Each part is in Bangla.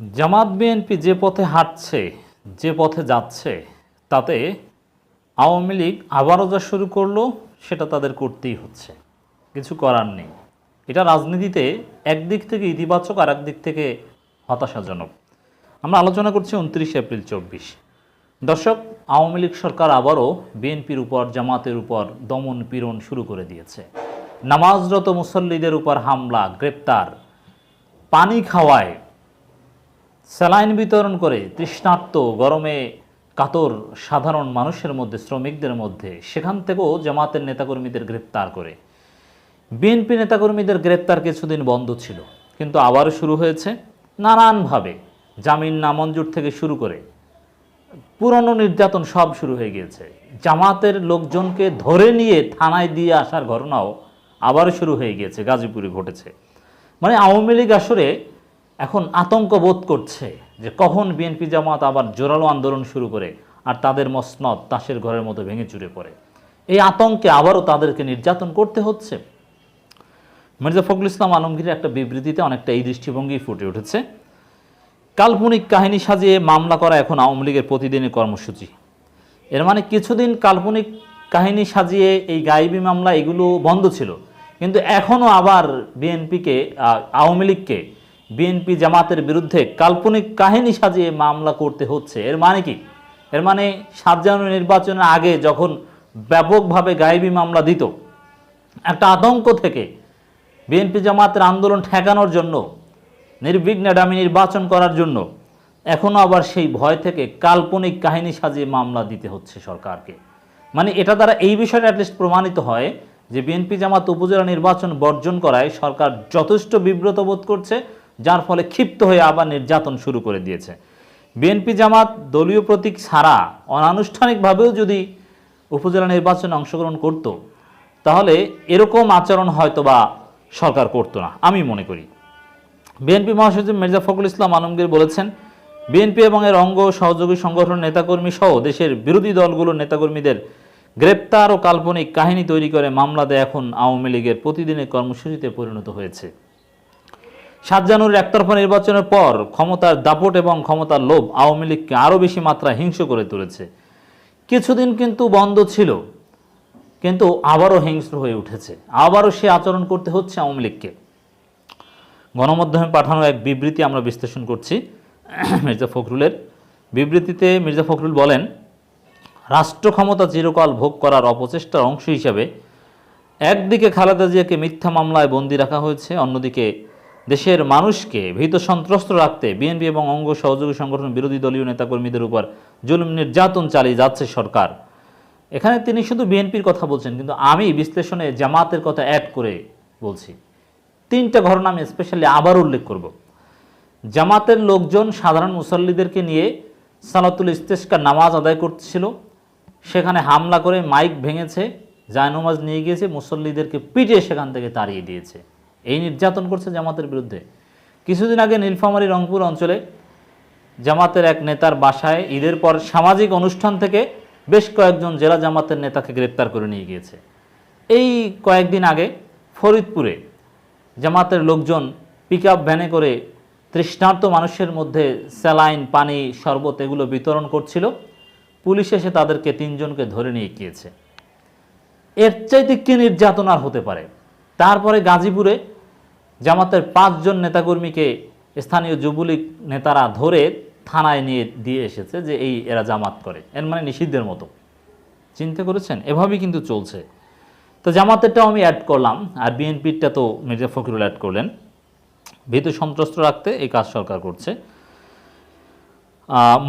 জামাত বিএনপি যে পথে হাঁটছে, যে পথে যাচ্ছে, তাতে আওয়ামী লীগ আবারও যা শুরু করল, সেটা তাদের করতেই হচ্ছে। কিছু করার নেই। এটা রাজনীতিতে একদিক থেকে ইতিবাচক আর একদিক থেকে হতাশাজনক। আমরা আলোচনা করছি উনত্রিশে এপ্রিল চব্বিশ। দর্শক, আওয়ামী লীগ সরকার আবারও বিএনপির উপর, জামাতের উপর দমন পীড়ন শুরু করে দিয়েছে। নামাজরত মুসল্লিদের উপর হামলা, গ্রেপ্তার। পানি খাওয়ায় স্যালাইন বিতরণ করে তৃষ্ণার্ত গরমে কাতর সাধারণ মানুষের মধ্যে, শ্রমিকদের মধ্যে, সেখান থেকেও জামাতের নেতাকর্মীদের গ্রেপ্তার করে। বিএনপি নেতাকর্মীদের গ্রেপ্তার কিছুদিন বন্ধ ছিল, কিন্তু আবারও শুরু হয়েছে নানানভাবে, জামিন নামঞ্জুর থেকে শুরু করে। পুরনো নির্যাতন সব শুরু হয়ে গিয়েছে। জামাতের লোকজনকে ধরে নিয়ে থানায় দিয়ে আসার ঘটনাও আবারও শুরু হয়ে গিয়েছে, গাজীপুরে ঘটেছে। মানে আওয়ামী লীগ আসলে এখন আতঙ্ক বোধ করছে যে কখন বিএনপি জামাত আবার জোরালো আন্দোলন শুরু করে আর তাদের মসনদ তাসের ঘরের মতো ভেঙে চুরে পড়ে। এই আতঙ্কে আবারও তাদেরকে নির্যাতন করতে হচ্ছে। মির্জা ফখরুল ইসলাম আলমগীরের একটা বিবৃতিতে অনেকটা এই দৃষ্টিভঙ্গি ফুটে উঠেছে। কাল্পনিক কাহিনী সাজিয়ে মামলা করা এখন আওয়ামী লীগের প্রতিদিনের কর্মসূচি। এর মানে কিছুদিন কাল্পনিক কাহিনী সাজিয়ে এই গায়েবী মামলা এগুলো বন্ধ ছিল। কিন্তু এখনও আবার বিএনপিকে আওয়ামী লীগকে বিএনপি জামাতের বিরুদ্ধে কাল্পনিক কাহিনী সাজিয়ে মামলা করতে হচ্ছে। এর মানে কি? এর মানে সাত জানুয়ারি নির্বাচনের আগে যখন ব্যাপকভাবে গায়েবী মামলা দিত, একটা আতঙ্ক থেকে বিএনপি জামাতের আন্দোলন ঠেকানোর জন্য, নির্বিঘ্নে ডামি নির্বাচন করার জন্য এখনও আবার সেই ভয় থেকে কাল্পনিক কাহিনী সাজিয়ে মামলা দিতে হচ্ছে সরকারকে। মানে এটা দ্বারা এই বিষয়টা অ্যাটলিস্ট প্রমাণিত হয় যে বিএনপি জামাত উপজেলা নির্বাচন বর্জন করায় সরকার যথেষ্ট বিব্রত বোধ করছে যার ফলে ক্ষিপ্ত হয়ে আবার নির্যাতন শুরু করে দিয়েছে। বিএনপি জামাত দলীয় প্রতীক ছাড়া অনানুষ্ঠানিকভাবেও যদি উপজেলা নির্বাচনে অংশগ্রহণ করত, তাহলে এরকম আচরণ হয়তো বা সরকার করতো না, আমি মনে করি। বিএনপি মহাসচিব মির্জা ফখরুল ইসলাম আলমগীর বলেছেন, বিএনপি এবং এর অঙ্গ সহযোগী সংগঠন নেতাকর্মী সহ দেশের বিরোধী দলগুলোর নেতাকর্মীদের গ্রেপ্তার ও কাল্পনিক কাহিনী তৈরি করে মামলা দেয় এখন আওয়ামী লীগের প্রতিদিনের কর্মসূচিতে পরিণত হয়েছে। সাত জানুয়ারির একতরফা নির্বাচনের পর ক্ষমতার দাপট এবং ক্ষমতার লোভ আওয়ামী লীগকে আরও বেশি মাত্রায় হিংস্র করে তুলেছে। কিছুদিন কিন্তু বন্ধ ছিল, কিন্তু আবারও হিংস্র হয়ে উঠেছে। আবারও সে আচরণ করতে হচ্ছে আওয়ামী লীগকে। গণমাধ্যমে পাঠানো এক বিবৃতি আমরা বিশ্লেষণ করছি, মির্জা ফখরুলের। বিবৃতিতে মির্জা ফখরুল বলেন, রাষ্ট্র ক্ষমতা চিরকাল ভোগ করার অপচেষ্টার অংশ হিসাবে একদিকে খালেদা জিয়াকে মিথ্যা মামলায় বন্দি রাখা হয়েছে, অন্যদিকে দেশের মানুষকে ভীত সন্ত্রস্ত রাখতে বিএনপি এবং অঙ্গ সহযোগী সংগঠন বিরোধী দলীয় নেতাকর্মীদের উপর জুলুম নির্যাতন চালিয়ে যাচ্ছে সরকার। এখানে তিনি শুধু বিএনপির কথা বলছেন, কিন্তু আমি বিশ্লেষণে জামাতের কথা অ্যাড করে বলছি। তিনটা ঘটনা আমি স্পেশালি আবার উল্লেখ করব। জামাতের লোকজন সাধারণ মুসল্লিদেরকে নিয়ে সালাতুল ইস্তেস্কার নামাজ আদায় করছিল। সেখানে হামলা করে মাইক ভেঙেছে, জায়নমাজ নিয়ে গিয়েছে, মুসল্লিদেরকে পিটিয়ে সেখান থেকে তাড়িয়ে দিয়েছে। এই নির্যাতন করছে জামাতের বিরুদ্ধে। কিছুদিন আগে নীলফামারী রংপুর অঞ্চলে জামাতের এক নেতার বাসায় ঈদের পর সামাজিক অনুষ্ঠান থেকে বেশ কয়েকজন জেলা জামাতের নেতাকে গ্রেপ্তার করে নিয়ে গিয়েছে। এই কয়েকদিন আগে ফরিদপুরে জামাতের লোকজন পিক ভ্যানে করে তৃষ্ণার্ত মানুষের মধ্যে স্যালাইন, পানি, শরবত এগুলো বিতরণ করছিল। পুলিশ এসে তাদেরকে তিনজনকে ধরে নিয়ে গিয়েছে। এর চাইতে কি নির্যাতন আর হতে পারে? তারপরে গাজীপুরে জামাতের পাঁচজন নেতাকর্মীকে স্থানীয় যুবলীগ নেতারা ধরে থানায় নিয়ে দিয়ে এসেছে যে এই এরা জামাত করে। এর মানে নিষিদ্ধের মতো। চিন্তা করেছেন? এভাবেই কিন্তু চলছে। তো জামাতেরটাও আমি অ্যাড করলাম, আর বিএনপিরটা তো মির্জা ফখরুল অ্যাড করলেন। ভীতু সন্ত্রস্ত রাখতে এই কাজ সরকার করছে।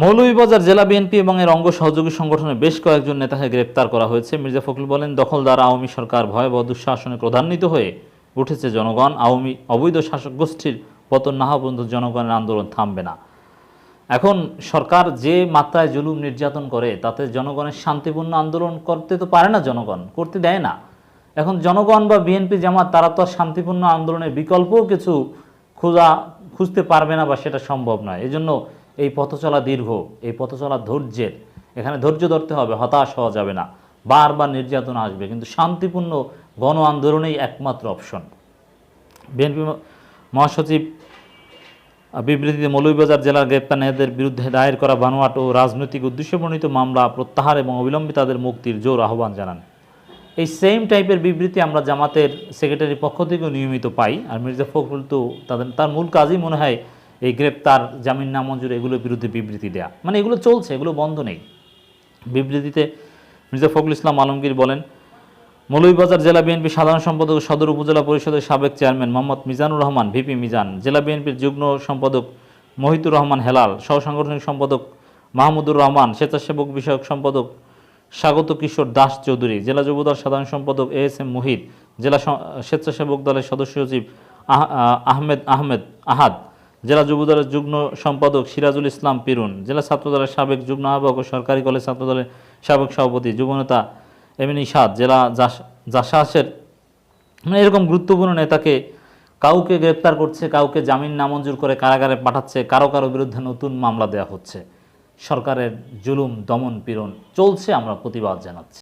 মৌলভীবাজার জেলা বিএনপি এবং এর অঙ্গ সহযোগী সংগঠনের বেশ কয়েকজন নেতাকে গ্রেপ্তার করা হয়েছে। মির্জা ফখরুল বলেন, দখলদার আওয়ামী সরকার ভয়াবহ দুঃশাসনে প্রধান্বিত হয়ে উঠেছে জনগণ, আওয়ামী, অবৈধ শাসক গোষ্ঠীর পতন না হওয়া পর্যন্ত জনগণের আন্দোলন থামবে না। এখন সরকার যে মাত্রায় জুলুম নির্যাতন করে, তাতে জনগণের শান্তিপূর্ণ আন্দোলন করতে তো পারে না জনগণ, করতে দেয় না। এখন জনগণ বা বিএনপি জামাত, তারা তো শান্তিপূর্ণ আন্দোলনের বিকল্পও কিছু খোঁজা, খুঁজতে পারবে না বা সেটা সম্ভব নয়। এই জন্য এই পথ চলা দীর্ঘ, এই পথ চলা ধৈর্যের, এখানে ধৈর্য ধরতে হবে, হতাশ হওয়া যাবে না। বারবার নির্যাতন আসবে, কিন্তু শান্তিপূর্ণ গণ আন্দোলনেই একমাত্র অপশন। বিএনপি মহাসচিব বিবৃতিতে মৌলভীবাজার জেলার গ্রেপ্তার নেতাদের বিরুদ্ধে দায়ের করা বানোয়াট ও রাজনৈতিক উদ্দেশ্যপ্রণীত মামলা প্রত্যাহার এবং অবিলম্বে তাদের মুক্তির জোর আহ্বান জানান। এই সেম টাইপের বিবৃতি আমরা জামাতের সেক্রেটারি পক্ষ থেকেও নিয়মিত পাই আর মির্জা ফখরুল তো তাদের, তার মূল কাজই মনে হয় এই গ্রেপ্তার, জামিন নামঞ্জুর এগুলোর বিরুদ্ধে বিবৃতি দেয়া। মানে এগুলো চলছে, এগুলো বন্ধ নেই। বিবৃতিতে মির্জা ফখরুল ইসলাম আলমগীর বলেন মৌলভীবাজার জেলা বিএনপি সাধারণ সম্পাদক সদর উপজেলা পরিষদের সাবেক চেয়ারম্যান মোহাম্মদ মিজানুর রহমান ভিপি মিজান জেলা বিএনপির যুগ্ম সম্পাদক মহিতুর রহমান হেলাল সহ সাংগঠনিক সম্পাদক মাহমুদুর রহমান স্বেচ্ছাসেবক বিষয়ক সম্পাদক স্বাগত কিশোর দাস চৌধুরী জেলা যুবদল সাধারণ সম্পাদক এ এস এম মুহিত জেলা স্বেচ্ছাসেবক দলের সদস্য সচিব আহ- আহ, আহমেদ আহমেদ আহাদ জেলা যুবদলের যুগ্ম সম্পাদক সিরাজুল ইসলাম পিরুন জেলা ছাত্রদলের সাবেক যুগ্ম আহ্বায়ক ও সরকারি কলেজ ছাত্রদলের সাবেক সভাপতি যুবনেতা এম সাদ জেলা জাস- জাসাসের মানে এরকম গুরুত্বপূর্ণ নেতাকে কাউকে গ্রেপ্তার করছে, কাউকে জামিন নামঞ্জুর করে কারাগারে পাঠাচ্ছে, কারও কারও বিরুদ্ধে নতুন মামলা দেওয়া হচ্ছে। সরকারের জুলুম, দমন, পীড়ন চলছে, আমরা প্রতিবাদ জানাচ্ছি।